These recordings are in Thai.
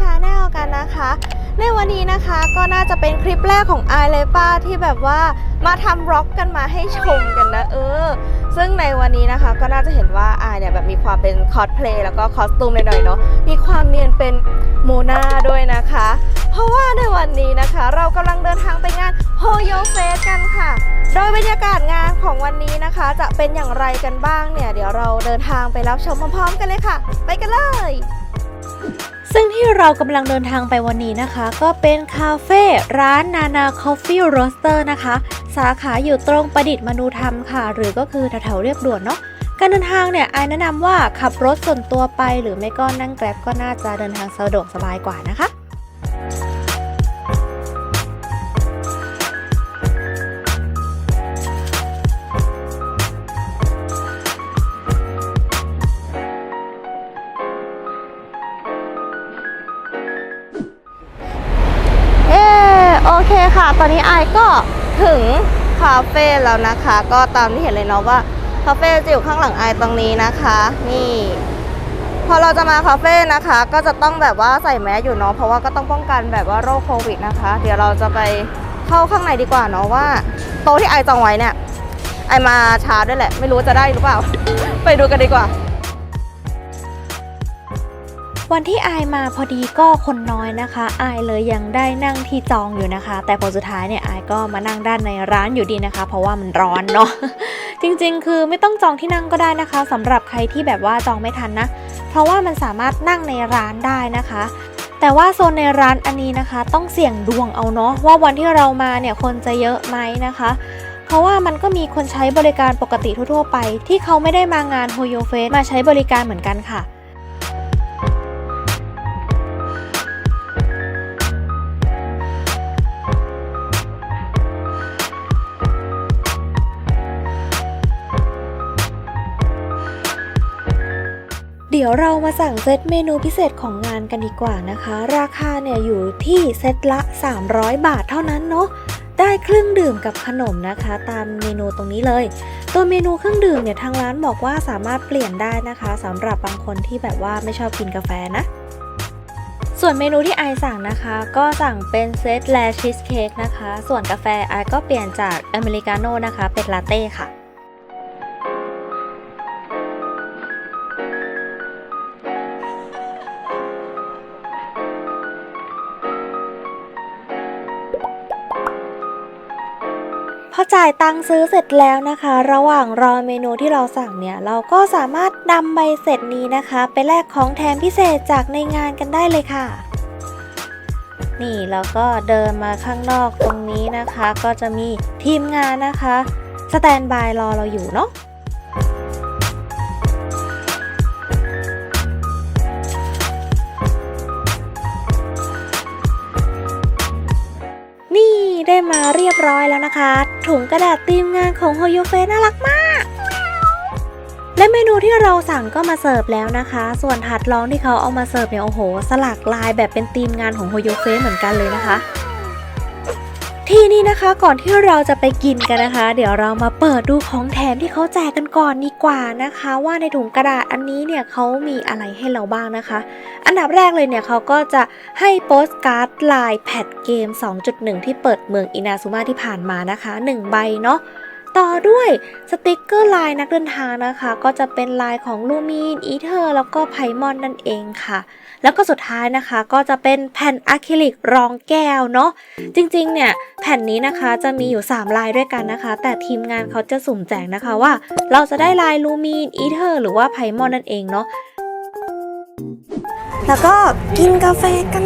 ชาแนลกันนะคะ ในวันนี้นะคะก็น่าจะเป็นคลิปแรกของไอเลยป้าที่แบบว่ามาทำร็อกกันมาให้ชมกันนะเออ ซึ่งในวันนี้นะคะก็น่าจะเห็นว่าไอเนี่ยแบบมีความเป็นคอสเพลย์แล้วก็คอสตูมหน่อยๆเนาะมีความเนียนเป็นโมนาด้วยนะคะ เพราะว่าในวันนี้นะคะ เรากำลังเดินทางไปงานโฮโยเฟสกันค่ะ โดยบรรยากาศงานของวันนี้นะคะ จะเป็นอย่างไรกันบ้างเนี่ย เดี๋ยวเราเดินทางไปรับชมพร้อมๆ กันเลยค่ะ ไปกันเลย ซึ่งที่เรากำลังเดินทางไปวันนี้นะคะ ก็เป็นคาเฟ่ร้านนานาคอฟฟี่โรสเตอร์นะคะ สาขาอยู่ตรงประดิษฐ์มนูธรรมค่ะ หรือก็คือแถวๆเรียบด่วนเนาะการเดินทางเนี่ยไอแนะนำว่าขับรถส่วนตัวไป หรือไม่ก็นั่งแกร็บก็น่าจะเดินทางสะดวกสบายกว่านะคะ ค่ะ ตอนนี้ไอก็ถึงคาเฟ่แล้วนะคะ ก็ตามที่เห็นเลยเนาะว่าคาเฟ่จะอยู่ข้างหลังไอตรงนี้นะคะ นี่พอเราจะมาคาเฟ่นะคะ ก็จะต้องแบบว่าใส่แมสอยู่เนาะเพราะว่าก็ต้องป้องกันแบบว่าโรคโควิดนะคะ เดี๋ยวเราจะไปเข้าข้างในดีกว่าเนาะว่า โต๊ะที่ไอจองไว้เนี่ยไอมาช้าด้วยแหละ ไม่รู้จะได้หรือเปล่า ไปดูกันดีกว่า วันที่อายมาพอดีก็คนน้อยนะคะ อายเลยยังได้นั่งที่จองอยู่นะคะ แต่พอสุดท้ายเนี่ยอายก็มานั่งด้านในร้านอยู่ดีนะคะ เพราะว่ามันร้อนเนาะจริงๆ คือไม่ต้องจองที่นั่งก็ได้นะคะสำหรับใครที่แบบว่าจองไม่ทันนะ เพราะว่ามันสามารถนั่งในร้านได้นะคะแต่ว่าโซนในร้านอันนี้นะคะ ต้องเสี่ยงดวงเอาเนาะว่าวันที่เรามาเนี่ยคนจะเยอะไหมนะคะ เพราะว่ามันก็มีคนใช้บริการปกติทั่วๆไป ที่เขาไม่ได้มางานโฮโยเฟสมาใช้บริการเหมือนกันค่ะ เดี๋ยวเรามาสั่งเซตเมนูพิเศษของงานกันดีกว่านะคะ ราคาเนี่ยอยู่ที่เซตละ 300 บาทเท่านั้นเนาะได้เครื่องดื่มกับขนมนะคะ ตามเมนูตรงนี้เลย ตัวเมนูเครื่องดื่มเนี่ยทางร้านบอกว่าสามารถเปลี่ยนได้นะคะสำหรับบางคนที่แบบว่าไม่ชอบกินกาแฟนะ ส่วนเมนูที่ไอสั่งนะคะ ก็สั่งเป็นเซตแลชีสเค้กนะคะ ส่วนกาแฟไอก็เปลี่ยนจากอเมริกาโน่นะคะ เป็นลาเต้ค่ะ จ่ายตังค์ซื้อเสร็จแล้วนะคะ ระหว่างรอเมนูที่เราสั่งเนี่ยเราก็สามารถนำใบเสร็จนี้นะคะ ไปแลกของแถมพิเศษจากในงานกันได้เลยค่ะ นี่แล้วก็เดินมาข้างนอกตรงนี้นะคะ ก็จะมีทีมงานนะคะสแตนบายรอเราอยู่เนาะ ได้มาเรียบร้อยแล้วนะคะ ถุงกระดาษทีมงานของโฮโยเฟน่ารักมาก และเมนูที่เราสั่งก็มาเสิร์ฟแล้วนะคะ ส่วนถัดรองที่เขาเอามาเสิร์ฟเนี่ยโอ้โห สลักลายแบบเป็นทีมงานของโฮโยเฟเหมือนกันเลยนะคะ ที่นี่นะคะก่อนที่เราจะไปกินกันนะคะ เดี๋ยวเรามาเปิดดูของแถมที่เขาแจกกันก่อนดีกว่านะคะ ว่าในถุงกระดาษอันนี้เนี่ยเขามีอะไรให้เราบ้างนะคะ อันดับแรกเลยเนี่ยเขาก็จะให้โปสการ์ดลายแพดเกม 2.1 ที่เปิดเมืองอินาซุมาที่ผ่านมานะคะ 1 ใบเนาะ ต่อด้วยสติกเกอร์ลายนักเดินทางนะคะ ก็จะเป็นลายของลูมีนอีเทอร์แล้วก็ไพมอนนั่นเองค่ะ แล้วก็สุดท้ายนะคะก็จะเป็นแผ่นอะคริลิกรองแก้วเนาะจริงๆเนี่ยแผ่นนี้นะคะจะมีอยู่ 3 ลายด้วยกันนะคะ แต่ทีมงานเขาจะสุ่มแจกนะคะว่า เราจะได้ลายลูมีนอีเทอร์หรือว่าไพมอนนั่นเองเนาะแล้วก็กินกาแฟกัน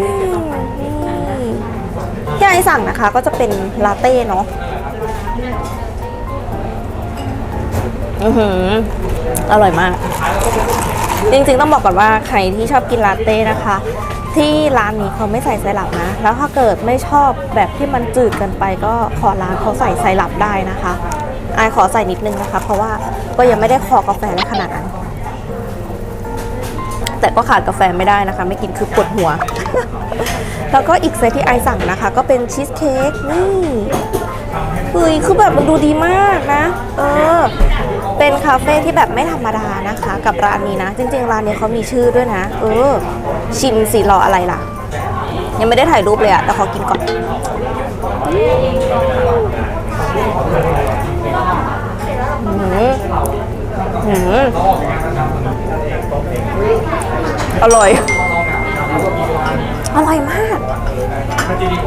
ที่ไอสั่งนะคะก็จะเป็นลาเต้เนาะ อือหือ อร่อยมาก จริงๆต้องบอกก่อนว่าใครที่ชอบกินลาเต้นะคะ ที่ร้านนี้เขาไม่ใส่ไซรัปนะ แล้วถ้าเกิดไม่ชอบแบบที่มันจืดเกินไปก็ขอร้านเขาใส่ไซรัปได้นะคะไอายขอใส่นิดนึงนะคะ เพราะว่าก็ยังไม่ได้คอกาแฟได้ขนาดนั้น แต่ก็ขาดกาแฟไม่ได้นะคะ ไม่กินคือปวดหัว แล้วก็อีกเซตที่ไอสั่งนะคะ ก็เป็นชีสเค้กนี่เฮ้ยคือแบบมันดูดีมากนะ เออ เป็นคาเฟ่ที่แบบไม่ธรรมดานะคะ กับร้านนี้นะ จริง ๆ ร้านนี้เขามีชื่อด้วยนะ เออ ชิมสิรออะไรล่ะ ยังไม่ได้ถ่ายรูปเลยอะแต่ขอกินก่อนอืมอืมอร่อย อร่อยมาก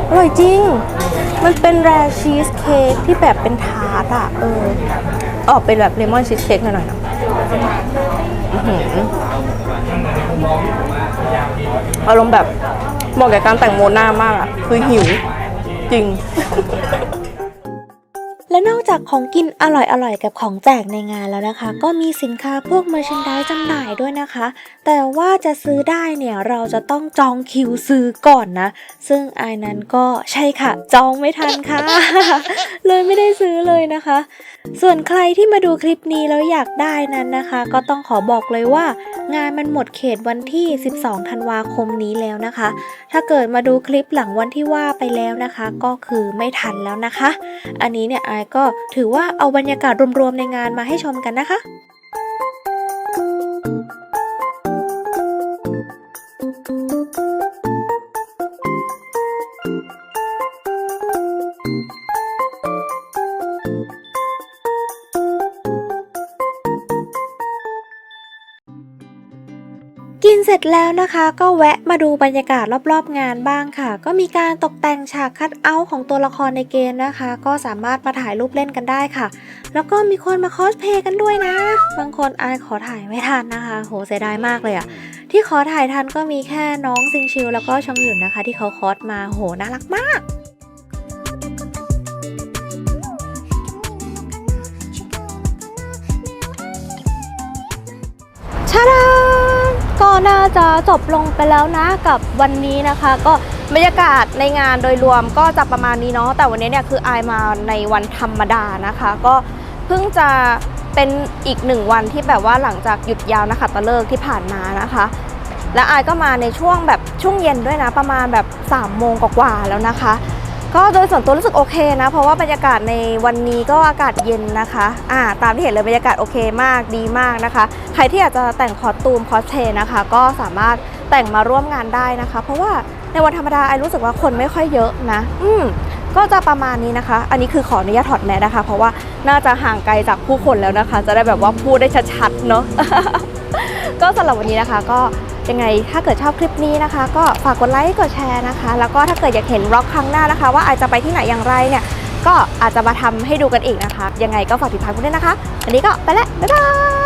อร่อยจริง มันเป็นแรชีสเค้กที่แบบเป็นทาร์ตอะเออ ออกเป็นแบบเลมอนชีสเค้กหน่อยๆนะอื้อารมณ์แบบเหมาะกับการแต่งโมหน้ามากอะคือหิว จริง และนอกจากของกินอร่อยๆ กับของแจกในงานแล้วนะคะ ก็มีสินค้าพวกเมอร์ชันดายจำหน่ายด้วยนะคะ แต่ว่าจะซื้อได้เนี่ยเราจะต้องจองคิวซื้อก่อนนะ ซึ่งไอ้นั้นก็ใช่ค่ะ จองไม่ทันค่ะ เลยไม่ได้ซื้อเลยนะคะ ส่วนใครที่มาดูคลิปนี้แล้วอยากได้นั้นนะคะ ก็ต้องขอบอกเลยว่า งานมันหมดเขตวันที่ 12 ธันวาคมนี้แล้วนะคะ ถ้าเกิดมาดูคลิปหลังวันที่ว่าไปแล้วนะคะ ก็คือไม่ทันแล้วนะคะ อันนี้เนี่ยไอายก็ถือว่าเอาบรรยากาศรวมๆในงานมาให้ชมกันนะคะ ร็จแล้วนะคะก็แวะมาดูบรรยากาศรอบๆงานบ้างค่ะ ก็มีการตกแต่งฉากคัดเอาท์ของตัวละครในเกมนะคะ ก็สามารถมาถ่ายรูปเล่นกันได้ค่ะ แล้วก็มีคนมาคอสเพย์กันด้วยนะ บางคนอายขอถ่ายไม่ทันนะคะ โหเสียดายมากเลยอะที่ขอถ่ายทันก็มีแค่น้องซิงชิวแล้วก็ชองหยุนนะคะ ที่เขาคอสมาโหน่ารักมากชาดา น่าจะจบลงไปแล้วนะกับวันนี้นะคะ ก็บรรยากาศในงานโดยรวมก็จะประมาณนี้เนาะแต่วันนี้เนี่ยคืออายมาในวันธรรมดานะคะ ก็เพิ่งจะเป็นอีกหนึ่งวันที่แบบว่าหลังจากหยุดยาวนะคะตะเลิกที่ผ่านมานะคะ และอายก็มาในช่วงแบบช่วงเย็นด้วยนะประมาณแบบ3ามโมงกว่าแล้วนะคะ ก็โดยส่วนตัวรู้สึกโอเคนะ เพราะว่าบรรยากาศในวันนี้ก็อากาศเย็นนะคะอ่าตามที่เห็นเลยบรรยากาศโอเคมากดีมากนะคะ ใครที่อยากจะแต่งคอสตูมคอสเพย์นะคะ ก็สามารถแต่งมาร่วมงานได้นะคะ เพราะว่าในวันธรรมดาไอรู้สึกว่าคนไม่ค่อยเยอะนะ อืมก็จะประมาณนี้นะคะ อันนี้คือขออนุญาตถอดแมสนะคะ เพราะว่าน่าจะห่างไกลจากผู้คนแล้วนะคะ จะได้แบบว่าพูดได้ชัดๆเนาะก็สำหรับวันนี้นะคะ ก็ ยังไงถ้าเกิดชอบคลิปนี้นะคะ ก็ฝากกดไลค์กดแชร์นะคะ แล้วก็ถ้าเกิดอยากเห็นร็อกครั้งหน้านะคะ ว่าอาจจะไปที่ไหนอย่างไรเนี่ยก็อาจจะมาทำให้ดูกันอีกนะคะ ยังไงก็ฝากติดตามกันด้วยนะคะ วันนี้ก็ไปแล้วบ๊ายบาย